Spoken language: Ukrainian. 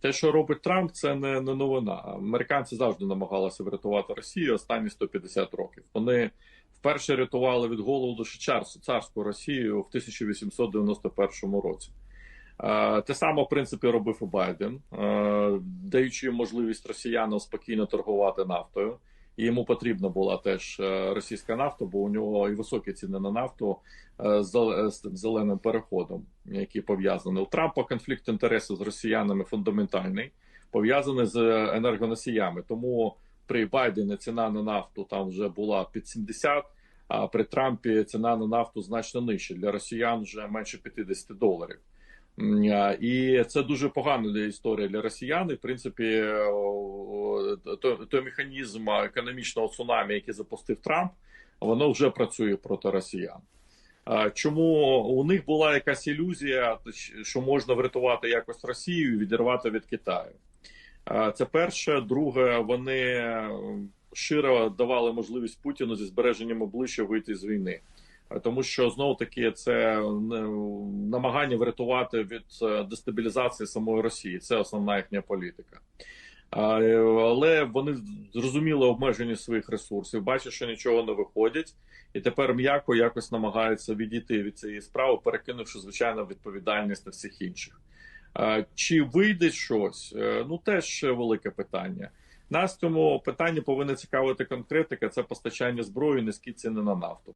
Те, що робить Трамп, це не, не новина. Американці завжди намагалися врятувати Росію останні 150 років. Вони вперше рятували від голоду царську Росію в 1891 році. Е, Те саме, в принципі, робив і Байден, е, даючи можливість росіянам спокійно торгувати нафтою. І йому потрібна була теж е, російська нафта, бо у нього і високі ціни на нафту е, з зел- зеленим переходом, який пов'язаний. У Трампа конфлікт інтересів з росіянами фундаментальний, пов'язаний з енергоносіями. Тому при Байдені ціна на нафту там вже була під 70, а при Трампі ціна на нафту значно нижча. Для росіян вже менше 50 доларів. І це дуже погана історія для росіян. І, в принципі, той, той механізм економічного цунамі, який запустив Трамп, воно вже працює проти росіян. Чому у них була якась ілюзія, що можна врятувати якось Росію і відірвати від Китаю? Це перше. Друге, вони широ давали можливість Путіну зі збереженням обличчя вийти з війни. Тому що знову таки це намагання врятувати від е, дестабілізації самої Росії. Це основна їхня політика. Е, Але вони зрозуміли обмеження своїх ресурсів, бачать, що нічого не виходять, і тепер м'яко якось намагаються відійти від цієї справи, перекинувши звичайно відповідальність на всіх інших. Чи вийде щось? Е, Ну теж велике питання. Нас в цьому питанні повинна цікавити конкретика: це постачання зброї, низькі ціни на нафту.